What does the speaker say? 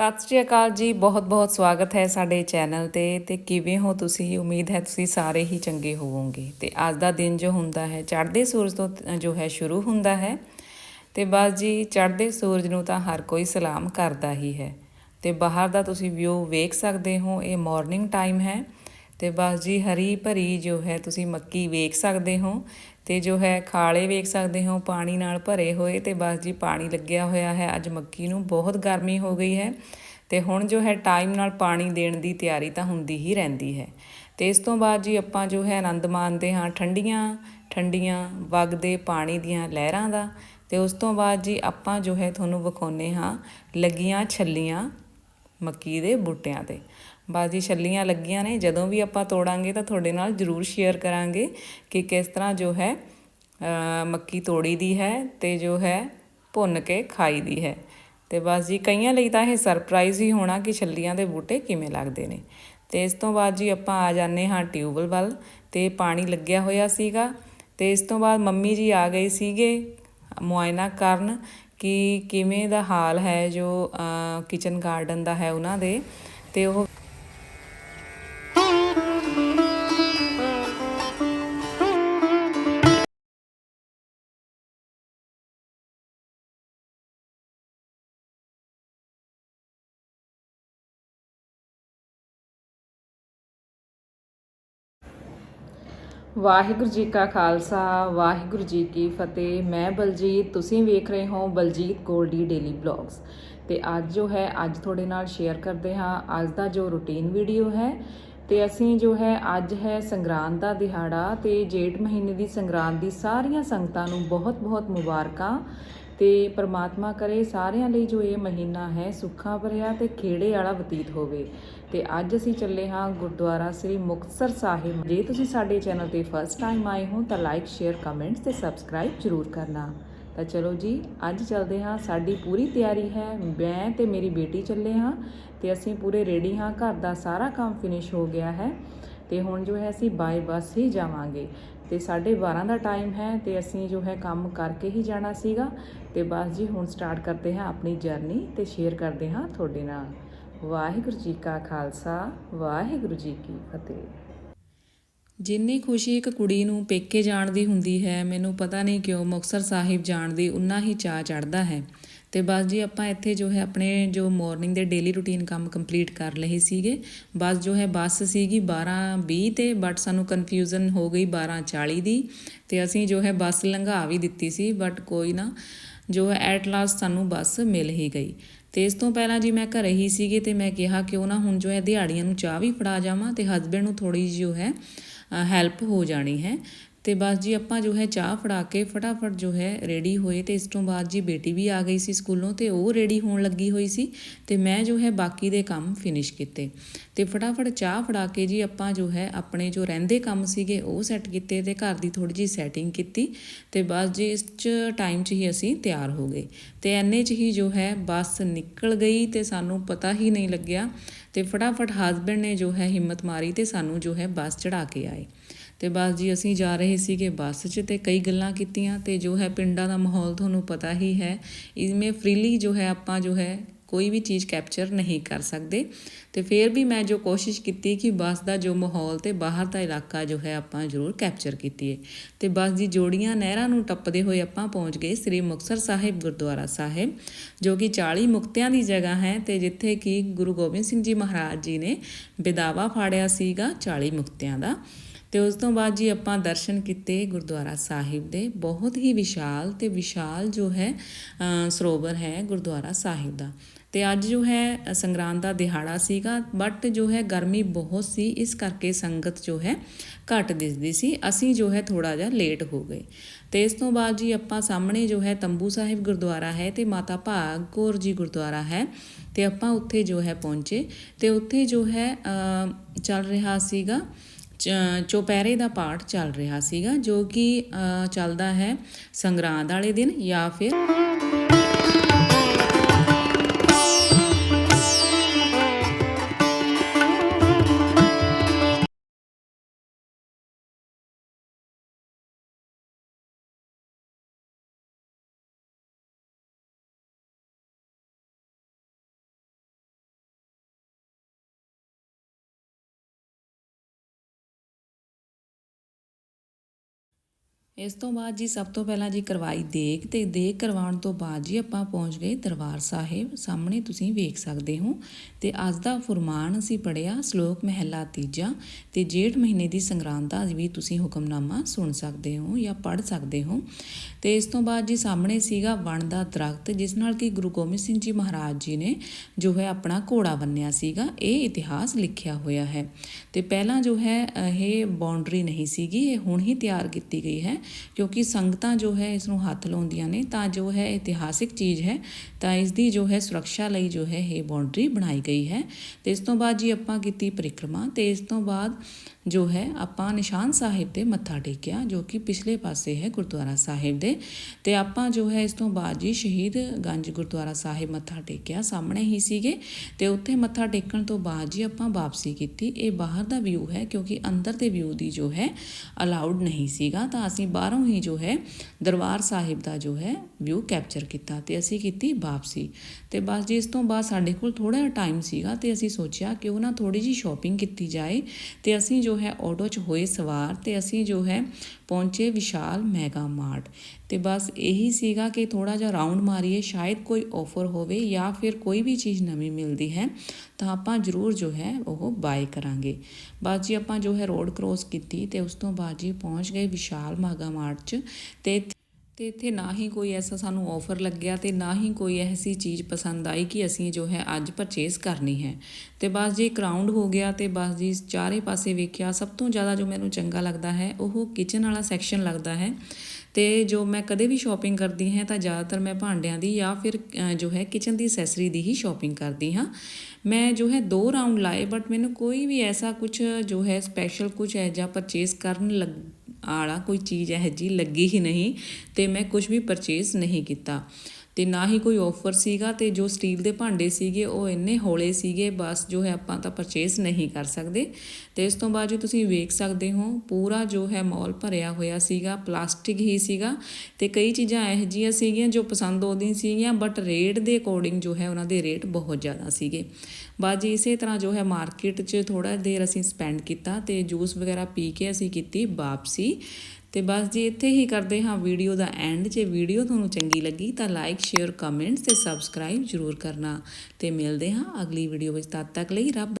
ਸਤਿ ਸ਼੍ਰੀ ਅਕਾਲ ਜੀ ਬਹੁਤ-ਬਹੁਤ ਸਵਾਗਤ ਹੈ ਸਾਡੇ ਚੈਨਲ ਤੇ ਤੇ ਕਿਵੇਂ ਹੋ ਤੁਸੀਂ? ਉਮੀਦ ਹੈ ਤੁਸੀਂ ਸਾਰੇ ਹੀ ਚੰਗੇ ਹੋਵੋਗੇ। ਤੇ ਅੱਜ ਦਾ ਦਿਨ ਜੋ ਹੁੰਦਾ ਹੈ, ਚੜ੍ਹਦੇ ਸੂਰਜ ਤੋਂ ਜੋ ਹੈ ਸ਼ੁਰੂ ਹੁੰਦਾ ਹੈ। ਤੇ ਬਸ ਜੀ, ਚੜ੍ਹਦੇ ਸੂਰਜ ਨੂੰ ਤਾਂ ਹਰ ਕੋਈ ਸਲਾਮ ਕਰਦਾ ਹੀ ਹੈ। ਤੇ ਬਾਹਰ ਦਾ ਤੁਸੀਂ ਵਿਊ ਵੇਖ ਸਕਦੇ ਹੋ, ਇਹ ਮਾਰਨਿੰਗ ਟਾਈਮ ਹੈ। ਤੇ ਬਸ ਜੀ ਹਰੀ ਭਰੀ ਜੋ ਹੈ ਤੁਸੀਂ ਮੱਕੀ ਵੇਖ ਸਕਦੇ ਹੋ ਤੇ ਜੋ ਹੈ ਖਾਲੇ ਵੇਖ ਸਕਦੇ ਹੋ, ਪਾਣੀ ਨਾਲ ਭਰੇ ਹੋਏ ਤੇ ਬਸ ਜੀ ਪਾਣੀ ਲੱਗਿਆ ਹੋਇਆ ਹੈ। ਅੱਜ ਮੱਕੀ ਨੂੰ ਬਹੁਤ ਗਰਮੀ ਹੋ ਗਈ ਹੈ ਤੇ ਹੁਣ ਜੋ ਹੈ ਟਾਈਮ ਨਾਲ ਪਾਣੀ ਦੇਣ ਦੀ ਤਿਆਰੀ ਤਾਂ ਹੁੰਦੀ ਹੀ ਰਹਿੰਦੀ ਹੈ। ਤੇ ਇਸ ਤੋਂ ਬਾਅਦ ਜੀ ਆਪਾਂ ਜੋ ਹੈ ਆਨੰਦ ਮਾਣਦੇ ਹਾਂ ਠੰਡੀਆਂ ਠੰਡੀਆਂ ਵਗਦੇ ਪਾਣੀ ਦੀਆਂ ਲਹਿਰਾਂ ਦਾ ਤੇ ਉਸ ਤੋਂ ਬਾਅਦ ਜੀ ਆਪਾਂ ਜੋ ਹੈ ਤੁਹਾਨੂੰ ਵਿਖਾਉਨੇ ਹਾਂ ਲੱਗੀਆਂ ਛੱਲੀਆਂ ਮੱਕੀ ਦੇ ਬੂਟਿਆਂ ਤੇ। ਬਾਜੀ ਛੱਲੀਆਂ ਲੱਗੀਆਂ ਨੇ, ਜਦੋਂ ਵੀ ਆਪਾਂ ਤੋੜਾਂਗੇ ਤਾਂ ਤੁਹਾਡੇ ਨਾਲ ਜ਼ਰੂਰ ਸ਼ੇਅਰ ਕਰਾਂਗੇ ਕਿ ਕਿਸ ਤਰ੍ਹਾਂ ਜੋ ਹੈ ਮੱਕੀ ਤੋੜੀ ਦੀ ਹੈ ਤੇ ਜੋ ਹੈ ਭੁੰਨ ਕੇ ਖਾਈ ਦੀ ਹੈ। ਤੇ ਬਸ ਜੀ ਕਈਆਂ ਲਈ ਤਾਂ ਇਹ ਸਰਪ੍ਰਾਈਜ਼ ਹੀ ਹੋਣਾ ਕਿ ਛੱਲੀਆਂ ਦੇ ਬੂਟੇ ਕਿਵੇਂ ਲੱਗਦੇ ਨੇ। ਤੇ ਇਸ ਤੋਂ ਬਾਅਦ ਜੀ ਆਪਾਂ ਆ ਜਾਂਦੇ ਹਾਂ ਟਿਊਬਲ ਵੱਲ, ਤੇ ਪਾਣੀ ਲੱਗਿਆ ਹੋਇਆ ਸੀਗਾ। ਤੇ ਇਸ ਤੋਂ ਬਾਅਦ ਮੰਮੀ ਜੀ ਆ ਗਏ ਸੀਗੇ ਮੁਆਇਨਾ ਕਰਨ ਕਿ ਕਿਵੇਂ ਦਾ ਹਾਲ ਹੈ ਜੋ ਕਿਚਨ ਗਾਰਡਨ ਦਾ ਹੈ ਉਹਨਾਂ ਦੇ। ਤੇ ਉਹ ਵਾਹਿਗੁਰੂ ਜੀ ਕਾ ਖਾਲਸਾ, ਵਾਹਿਗੁਰੂ ਜੀ ਕੀ ਫਤਿਹ। ਮੈਂ ਬਲਜੀਤ, ਤੁਸੀਂ ਵੇਖ ਰਹੇ ਹੋ ਬਲਜੀਤ ਗੋਲਡੀ ਡੇਲੀ ਬਲੌਗਸ। ਤੇ ਅੱਜ ਜੋ ਹੈ, ਅੱਜ ਤੁਹਾਡੇ ਨਾਲ ਸ਼ੇਅਰ ਕਰਦੇ ਹਾਂ। ਅੱਜ ਦਾ ਜੋ ਰੁਟੀਨ ਵੀਡੀਓ ਹੈ, ਤੇ ਅਸੀਂ ਜੋ ਹੈ, ਅੱਜ ਹੈ ਸੰਗਰਾਂਦ ਦਾ ਦਿਹਾੜਾ। ਤੇ ਜੇਠ ਮਹੀਨੇ ਦੀ ਸੰਗਰਾਂਦ ਦੀ ਸਾਰੀਆਂ ਸੰਗਤਾਂ ਨੂੰ ਬਹੁਤ-ਬਹੁਤ ਮੁਬਾਰਕਾਂ। ਤੇ ਪ੍ਰਮਾਤਮਾ ਕਰੇ, ਸਾਰਿਆਂ ਲਈ ਜੋ ਇਹ ਮਹੀਨਾ ਹੈ ਸੁੱਖਾਂ ਭਰਿਆ ਤੇ ਖੇੜੇ ਵਾਲਾ ਬਤੀਤ ਹੋਵੇ। ਤੇ ਅੱਜ ਅਸੀਂ ਚੱਲੇ ਹਾਂ ਗੁਰਦੁਆਰਾ ਸ੍ਰੀ ਮੁਕਤਸਰ ਸਾਹਿਬ। ਜੇ ਤੁਸੀਂ ਸਾਡੇ ਚੈਨਲ ਤੇ ਫਸਟ ਟਾਈਮ ਆਏ ਹੋ ਤਾਂ ਲਾਈਕ ਸ਼ੇਅਰ ਕਮੈਂਟਸ ਤੇ ਸਬਸਕ੍ਰਾਈਬ ਜ਼ਰੂਰ ਕਰਨਾ। ਤਾਂ ਚਲੋ ਜੀ, ਅੱਜ ਚੱਲਦੇ ਹਾਂ, ਸਾਡੀ ਪੂਰੀ ਤਿਆਰੀ ਹੈ। ਮੈਂ ਤੇ ਮੇਰੀ ਬੇਟੀ ਚੱਲੇ ਹਾਂ ਤੇ ਅਸੀਂ ਪੂਰੇ ਰੈਡੀ ਹਾਂ। ਘਰ ਦਾ ਸਾਰਾ ਕੰਮ ਫਿਨਿਸ਼ ਹੋ ਗਿਆ ਹੈ ਤੇ ਹੁਣ ਜੋ ਹੈ ਅਸੀਂ ਬਾਈ ਬੱਸ ਹੀ ਜਾਵਾਂਗੇ। ਤੇ 12:30 ਦਾ ਟਾਈਮ ਹੈ ਤੇ ਅਸੀਂ ਜੋ ਹੈ ਕੰਮ ਕਰਕੇ ਹੀ ਜਾਣਾ ਸੀਗਾ। ਤੇ ਬਸ ਜੀ, ਹੁਣ ਸਟਾਰਟ ਕਰਦੇ ਹਾਂ ਆਪਣੀ ਜਰਨੀ ਤੇ ਸ਼ੇਅਰ ਕਰਦੇ ਹਾਂ ਤੁਹਾਡੇ ਨਾਲ। ਵਾਹਿਗੁਰੂ ਜੀ ਕਾ ਖਾਲਸਾ, ਵਾਹਿਗੁਰੂ ਜੀ ਕੀ ਫਤਿਹ। ਜਿੰਨੀ ਖੁਸ਼ੀ ਇੱਕ ਕੁੜੀ ਨੂੰ ਪੇਕੇ ਜਾਣ ਦੀ ਹੁੰਦੀ ਹੈ, ਮੈਨੂੰ ਪਤਾ ਨਹੀਂ ਕਿਉਂ ਮੁਕਤਸਰ ਸਾਹਿਬ ਜਾਣ ਦੀ ਉਨਾ ਹੀ ਚਾਹ ਚੜਦਾ ਹੈ। ਤੇ ਬਸ ਜੀ ਆਪਾਂ ਇੱਥੇ ਜੋ ਹੈ ਆਪਣੇ ਜੋ ਮਾਰਨਿੰਗ ਦੇ ਡੇਲੀ ਰੂਟੀਨ ਕੰਮ ਕੰਪਲੀਟ ਕਰ ਲਏ ਸੀਗੇ। ਬਸ ਜੋ ਹੈ ਬੱਸ ਸੀਗੀ 12:20 ਤੇ ਬਟ ਸਾਨੂੰ ਕਨਫਿਊਜ਼ਨ ਹੋ ਗਈ 12:40 ਦੀ ਤੇ ਅਸੀਂ ਜੋ ਹੈ ਬੱਸ ਲੰਘਾ ਵੀ ਦਿੱਤੀ ਸੀ ਬਟ ਕੋਈ ਨਾ, ਜੋ ਹੈ ਐਟ ਲਾਸਟ ਸਾਨੂੰ ਬੱਸ ਮਿਲ ਹੀ ਗਈ। ਤੇ ਇਸ ਤੋਂ ਪਹਿਲਾਂ ਜੀ ਮੈਂ ਘਰੇ ਹੀ ਸੀਗੀ ਤੇ ਮੈਂ ਕਿਹਾ ਕਿਉਂ ਨਾ ਹੁਣ ਜੋ ਹੈ ਦਿਹਾੜੀਆਂ ਨੂੰ ਚਾਹ ਵੀ ਫੜਾ ਜਾਵਾਂ ਤੇ ਹਸਬੈਂਡ ਨੂੰ ਥੋੜੀ ਜਿਹੀ ਜੋ ਹੈ ਹੈਲਪ ਹੋ ਜਾਣੀ ਹੈ। ਤੇ ਬਸ ਜੀ ਆਪਾਂ ਜੋ ਹੈ ਚਾਹ ਫੜਾ ਕੇ ਫਟਾਫਟ ਜੋ ਹੈ ਰੈਡੀ ਹੋਏ ਤੇ ਇਸ ਤੋਂ ਬਾਅਦ ਜੀ ਬੇਟੀ ਵੀ ਆ ਗਈ ਸੀ ਸਕੂਲੋਂ ਤੇ ਉਹ ਰੈਡੀ ਹੋਣ ਲੱਗੀ ਹੋਈ ਸੀ ਤੇ ਮੈਂ ਜੋ ਹੈ ਬਾਕੀ ਦੇ ਕੰਮ ਫਿਨਿਸ਼ ਕੀਤੇ। ਤੇ ਫਟਾਫਟ ਚਾਹ ਫੜਾ ਕੇ ਜੀ ਆਪਾਂ ਜੋ ਹੈ ਆਪਣੇ ਜੋ ਰਹਿੰਦੇ ਕੰਮ ਸੀਗੇ ਉਹ ਸੈੱਟ ਕੀਤੇ ਤੇ ਘਰ ਦੀ ਥੋੜੀ ਜੀ ਸੈਟਿੰਗ ਕੀਤੀ ਤੇ ਬਸ ਜੀ ਇਸ ਚ ਟਾਈਮ 'ਚ ਹੀ ਅਸੀਂ ਤਿਆਰ ਹੋ ਗਏ। ਤੇ ਐਨੇ 'ਚ ਹੀ ਜੋ ਹੈ ਬੱਸ ਨਿਕਲ ਗਈ ਤੇ ਸਾਨੂੰ ਪਤਾ ਹੀ ਨਹੀਂ ਲੱਗਿਆ ਤੇ ਫਟਾਫਟ ਹਸਬੈਂਡ ਨੇ ਜੋ ਹੈ ਹਿੰਮਤ ਮਾਰੀ ਤੇ ਸਾਨੂੰ ਜੋ ਹੈ ਬੱਸ ਚੜਾ ਕੇ ਆਏ। ਤੇ ਬਸ ਜੀ ਅਸੀਂ ਜਾ ਰਹੇ ਸੀਗੇ ਬੱਸ 'ਚ ਤੇ ਕਈ ਗੱਲਾਂ ਕੀਤੀਆਂ ਤੇ ਜੋ ਹੈ ਪਿੰਡਾਂ ਦਾ ਮਾਹੌਲ ਤੁਹਾਨੂੰ ਪਤਾ ਹੀ ਹੈ ਇਸਮੇ ਫ੍ਰੀਲੀ ਜੋ ਹੈ ਆਪਾਂ ਜੋ ਹੈ ਕੋਈ ਵੀ ਚੀਜ਼ ਕੈਪਚਰ ਨਹੀਂ ਕਰ ਸਕਦੇ। ਤੇ ਫਿਰ ਵੀ ਮੈਂ ਜੋ ਕੋਸ਼ਿਸ਼ ਕੀਤੀ ਕਿ ਬੱਸ ਦਾ ਜੋ ਮਾਹੌਲ ਤੇ ਬਾਹਰ ਦਾ ਇਲਾਕਾ ਜੋ ਹੈ ਆਪਾਂ ਜ਼ਰੂਰ ਕੈਪਚਰ ਕੀਤੀਏ। ਤੇ ਬੱਸ ਦੀ ਜੋੜੀਆਂ ਨਹਿਰਾਂ ਨੂੰ ਟੱਪਦੇ ਹੋਏ ਆਪਾਂ ਪਹੁੰਚ ਗਏ ਸ੍ਰੀ ਮੁਕਤਸਰ ਸਾਹਿਬ ਗੁਰਦੁਆਰਾ ਸਾਹਿਬ, ਜੋ ਕਿ 40 ਮੁਕਤਿਆਂ ਦੀ ਜਗ੍ਹਾ ਹੈ ਤੇ ਜਿੱਥੇ ਕਿ ਗੁਰੂ ਗੋਬਿੰਦ ਸਿੰਘ ਜੀ ਮਹਾਰਾਜ ਜੀ ਨੇ ਬਿਦਾਵਾ ਫਾੜਿਆ ਸੀਗਾ 40 ਮੁਕਤਿਆਂ ਦਾ। ਤੇ ਉਸ ਤੋਂ ਬਾਅਦ ਜੀ ਆਪਾਂ ਦਰਸ਼ਨ ਕੀਤੇ ਗੁਰਦੁਆਰਾ ਸਾਹਿਬ ਦੇ। ਬਹੁਤ ਹੀ ਵਿਸ਼ਾਲ ਤੇ ਵਿਸ਼ਾਲ ਜੋ ਹੈ ਸਰੋਵਰ ਹੈ ਗੁਰਦੁਆਰਾ ਸਾਹਿਬ ਦਾ। ਤੇ ਅੱਜ ਜੋ ਹੈ ਸੰਗਰਾਂਦ ਦਾ ਦਿਹਾੜਾ ਸੀਗਾ ਬਟ ਜੋ ਹੈ ਗਰਮੀ ਬਹੁਤ ਸੀ, ਇਸ ਕਰਕੇ ਸੰਗਤ ਜੋ ਹੈ ਘੱਟ ਦਿਸਦੀ ਸੀ। ਅਸੀਂ ਜੋ ਹੈ ਥੋੜਾ ਜਿਹਾ ਲੇਟ ਹੋ ਗਏ। ਤੇ ਇਸ ਤੋਂ ਬਾਅਦ ਜੀ ਆਪਾਂ ਸਾਹਮਣੇ ਜੋ ਹੈ ਤੰਬੂ ਸਾਹਿਬ ਗੁਰਦੁਆਰਾ ਹੈ ਤੇ ਮਾਤਾ ਭਾਗ ਕੌਰ ਜੀ ਗੁਰਦੁਆਰਾ ਹੈ। ਤੇ ਆਪਾਂ ਉੱਥੇ ਜੋ ਹੈ ਪਹੁੰਚੇ। ਤੇ ਉੱਥੇ ਜੋ ਹੈ ਚੱਲ ਰਿਹਾ ਸੀਗਾ ਚੋਪਹਿਰੇ ਦਾ ਪਾਠ ਚੱਲ ਰਿਹਾ ਸੀਗਾ, ਜੋ ਕਿ ਚੱਲਦਾ ਹੈ ਸੰਗਰਾਂਦ ਵਾਲੇ ਦਿਨ ਜਾਂ ਫਿਰ ਇਸ ਤੋਂ ਬਾਅਦ ਜੀ ਸਭ ਤੋਂ ਪਹਿਲਾਂ ਜੀ ਕਰਵਾਈ ਦੇਖ ਤੇ ਦੇਖ ਕਰਵਾਉਣ ਤੋਂ ਬਾਅਦ ਜੀ ਆਪਾਂ ਪਹੁੰਚ ਗਏ ਦਰਬਾਰ ਸਾਹਿਬ। ਸਾਹਮਣੇ ਤੁਸੀਂ ਵੇਖ ਸਕਦੇ ਹੋ ਤੇ ਅੱਜ ਦਾ ਫੁਰਮਾਨ ਅਸੀਂ ਪੜਿਆ ਸ਼ਲੋਕ ਮਹਿਲਾ ਤੀਜਾ ਤੇ ਜੇਠ ਮਹੀਨੇ ਦੀ ਸੰਗਰਾਂਦ ਦਾ ਵੀ ਤੁਸੀਂ ਹੁਕਮਨਾਮਾ ਸੁਣ ਸਕਦੇ ਹੋ ਜਾਂ ਪੜ ਸਕਦੇ ਹੋ। ਤੇ ਇਸ ਤੋਂ ਬਾਅਦ ਜੀ ਸਾਹਮਣੇ ਸੀਗਾ ਵਣ ਦਾ ਦਰਖਤ ਜਿਸ ਨਾਲ ਕਿ ਗੁਰੂ ਗੋਬਿੰਦ ਸਿੰਘ ਜੀ ਮਹਾਰਾਜ ਜੀ ਨੇ ਜੋ ਹੈ ਆਪਣਾ ਘੋੜਾ ਬੰਨਿਆ ਸੀਗਾ, ਇਹ ਇਤਿਹਾਸ ਲਿਖਿਆ ਹੋਇਆ ਹੈ। ਤੇ ਪਹਿਲਾਂ ਜੋ ਹੈ, ਇਹ ਬਾਉਂਡਰੀ ਨਹੀਂ ਸੀਗੀ, ਇਹ ਹੁਣ ਹੀ ਤਿਆਰ ਕੀਤੀ ਗਈ ਹੈ। ਕਿਉਂਕਿ ਸੰਗਤਾਂ ਜੋ ਹੈ ਇਸ ਨੂੰ ਹੱਥ ਲਾਉਂਦੀਆਂ ਨੇ, ਤਾਂ ਜੋ ਹੈ ਇਤਿਹਾਸਿਕ ਚੀਜ਼ ਹੈ, ਤਾਂ ਇਸ ਦੀ ਜੋ ਹੈ ਸੁਰੱਖਿਆ ਲਈ ਜੋ ਹੈ ਇਹ ਬਾਉਂਡਰੀ ਬਣਾਈ ਗਈ ਹੈ। ਤੇ ਇਸ ਤੋਂ ਬਾਅਦ ਜੀ ਆਪਾਂ ਕੀਤੀ ਪਰਿਕਰਮਾ, ਤੇ ਇਸ ਤੋਂ ਬਾਅਦ ਜੋ ਹੈ ਆਪਾਂ ਨਿਸ਼ਾਨ ਸਾਹਿਬ ਤੇ ਮੱਥਾ ਟੇਕਿਆ, ਜੋ ਕਿ ਪਿਛਲੇ ਪਾਸੇ ਹੈ ਗੁਰਦੁਆਰਾ ਸਾਹਿਬ ਦੇ। ਤੇ ਆਪਾਂ ਜੋ ਹੈ ਇਸ ਤੋਂ ਬਾਅਦ ਜੀ ਸ਼ਹੀਦ ਗੰਜ ਗੁਰਦੁਆਰਾ ਸਾਹਿਬ ਮੱਥਾ ਟੇਕਿਆ, ਸਾਹਮਣੇ ਹੀ ਸੀਗੇ। ਤੇ ਉੱਥੇ ਮੱਥਾ ਟੇਕਣ ਤੋਂ ਬਾਅਦ ਜੀ ਆਪਾਂ ਵਾਪਸੀ ਕੀਤੀ। ਇਹ ਬਾਹਰ ਦਾ ਵਿਊ ਹੈ, ਕਿਉਂਕਿ ਅੰਦਰ ਦੇ ਵਿਊ ਦੀ ਜੋ ਹੈ ਅਲਾਉਡ ਨਹੀਂ ਸੀਗਾ, ਤਾਂ ਅਸੀਂ ਬਾਹਰੋਂ ਹੀ ਜੋ ਹੈ ਦਰਬਾਰ ਸਾਹਿਬ ਦਾ ਜੋ ਹੈ ਵਿਊ ਕੈਪਚਰ ਕੀਤਾ ਤੇ ਅਸੀਂ ਕੀਤੀ ਵਾਪਸੀ। ਤੇ ਬਸ ਜੀ ਇਸ ਤੋਂ ਬਾਅਦ ਸਾਡੇ ਕੋਲ ਥੋੜਾ ਜਿਹਾ ਟਾਈਮ ਸੀਗਾ ਤੇ ਅਸੀਂ ਸੋਚਿਆ ਕਿ ਉਹ ਨਾ ਥੋੜੀ ਜੀ ਸ਼ਾਪਿੰਗ ਕੀਤੀ ਜਾਏ ਤੇ ਅਸੀਂ ਜੋ ਹੈ ਆਟੋ 'ਚ ਹੋਏ ਸਵਾਰ ਤੇ ਅਸੀਂ ਜੋ ਹੈ ਪਹੁੰਚੇ ਵਿਸ਼ਾਲ ਮੈਗਾ ਮਾਰਟ। ਤੇ ਬਸ ਇਹੀ ਸੀਗਾ ਕਿ ਥੋੜਾ ਜਿਹਾ ਰਾਉਂਡ ਮਾਰੀਏ, ਸ਼ਾਇਦ ਕੋਈ ਆਫਰ ਹੋਵੇ ਜਾਂ ਫਿਰ ਕੋਈ ਵੀ ਚੀਜ਼ ਨਵੀਂ ਮਿਲਦੀ ਹੈ, ਤਾਂ ਆਪਾਂ ਜ਼ਰੂਰ ਜੋ ਹੈ ਉਹ ਬਾਏ ਕਰਾਂਗੇ। ਬਸ ਜੀ ਆਪਾਂ ਜੋ ਹੈ ਰੋਡ ਕ੍ਰੋਸ ਕੀਤੀ ਤੇ ਉਸ ਤੋਂ ਬਾਅਦ ਜੀ ਪਹੁੰਚ ਗਏ ਵਿਸ਼ਾਲ ਮੈਗਾ ਮਾਰਟ 'ਚ ਤੇ ਤੇ ਇੱਥੇ ਨਾ ਹੀ ਕੋਈ ਐਸਾ ਸਾਨੂੰ ਆਫਰ ਲੱਗਿਆ ਤੇ ਨਾ ਹੀ ਕੋਈ ਐਸੀ ਚੀਜ਼ ਪਸੰਦ ਆਈ ਕਿ ਅਸੀਂ ਜੋ ਹੈ ਅੱਜ ਪਰਚੇਸ ਕਰਨੀ ਹੈ। ਤੇ ਬਸ ਜੀ ਕਰਾਊਂਡ ਹੋ ਗਿਆ ਤੇ ਬਸ ਜੀ ਚਾਰੇ ਪਾਸੇ ਵੇਖਿਆ, ਸਭ ਤੋਂ ਜ਼ਿਆਦਾ ਜੋ ਮੈਨੂੰ ਚੰਗਾ ਲੱਗਦਾ ਹੈ ਉਹ ਕਿਚਨ ਵਾਲਾ ਸੈਕਸ਼ਨ ਲੱਗਦਾ ਹੈ। ਤੇ ਜੋ ਮੈਂ ਕਦੇ ਵੀ ਸ਼ਾਪਿੰਗ ਕਰਦੀ ਹਾਂ ਤਾਂ ਜ਼ਿਆਦਾਤਰ ਮੈਂ ਭਾਂਡਿਆਂ ਦੀ ਜਾਂ ਫਿਰ ਜੋ ਹੈ ਕਿਚਨ ਦੀ ਅਸੈਸਰੀ ਦੀ ਹੀ ਸ਼ਾਪਿੰਗ ਕਰਦੀ ਹਾਂ। ਮੈਂ ਜੋ ਹੈ ਦੋ ਰਾਉਂਡ ਲਾਏ ਬਟ ਮੈਨੂੰ ਕੋਈ ਵੀ ਐਸਾ ਕੁਝ ਜੋ ਹੈ ਸਪੈਸ਼ਲ ਕੁਝ ਹੈ ਜਾਂ ਪਰਚੇਸ ਕਰਨ ਲੱਗ ਆਲਾ ਕੋਈ ਚੀਜ਼ ਇਹ ਜੀ ਲੱਗੀ ਹੀ ਨਹੀਂ ਤੇ ਮੈਂ ਕੁਝ ਵੀ ਪਰਚੇਸ ਨਹੀਂ ਕੀਤਾ। ਤੇ ਨਾ ਹੀ ਕੋਈ ਆਫਰ ਸੀਗਾ ਤੇ ਜੋ ਸਟੀਲ ਦੇ ਭਾਂਡੇ ਸੀਗੇ ਉਹ ਇੰਨੇ ਹੌਲੇ ਸੀਗੇ, ਬਸ ਜੋ ਹੈ ਆਪਾਂ ਤਾਂ ਪਰਚੇਸ ਨਹੀਂ ਕਰ ਸਕਦੇ। ਤੇ ਇਸ ਤੋਂ ਬਾਅਦ ਜੋ ਤੁਸੀਂ ਵੇਖ ਸਕਦੇ ਹੋ, ਪੂਰਾ ਜੋ ਹੈ ਮਾਲ ਭਰਿਆ ਹੋਇਆ ਸੀਗਾ ਪਲਾਸਟਿਕ ਹੀ ਸੀਗਾ। ਤੇ ਕਈ ਚੀਜ਼ਾਂ ਇਹੋ ਜਿਹੀਆਂ ਸੀਗੀਆਂ ਜੋ ਪਸੰਦ ਆਉਂਦੀਆਂ ਸੀਗੀਆਂ ਬਟ ਰੇਟ ਦੇ ਅਕੋਰਡਿੰਗ ਜੋ ਹੈ ਉਹਨਾਂ ਦੇ ਰੇਟ ਬਹੁਤ ਜ਼ਿਆਦਾ ਸੀਗੇ। ਬਾਅਦ ਜੀ ਇਸੇ ਤਰ੍ਹਾਂ ਜੋ ਹੈ ਮਾਰਕੀਟ 'ਚ ਥੋੜਾ ਦੇਰ ਅਸੀਂ ਸਪੈਂਡ ਕੀਤਾ ਤੇ ਜੂਸ ਵਗੈਰਾ ਪੀ ਕੇ ਅਸੀਂ ਕੀਤੀ ਵਾਪਸੀ। ਤੇ ਬਸ ਜੀ ਇੱਥੇ ਹੀ ਕਰਦੇ ਹਾਂ ਵੀਡੀਓ ਦਾ ਐਂਡ। ਜੇ ਵੀਡੀਓ ਤੁਹਾਨੂੰ ਚੰਗੀ ਲੱਗੀ ਤਾਂ ਲਾਈਕ, ਸ਼ੇਅਰ, ਕਮੈਂਟਸ ਤੇ ਸਬਸਕ੍ਰਾਈਬ ਜ਼ਰੂਰ ਕਰਨਾ। ਤੇ ਮਿਲਦੇ ਹਾਂ ਅਗਲੀ ਵੀਡੀਓ ਵਿੱਚ। ਤਦ ਤੱਕ ਲਈ ਰੱਬ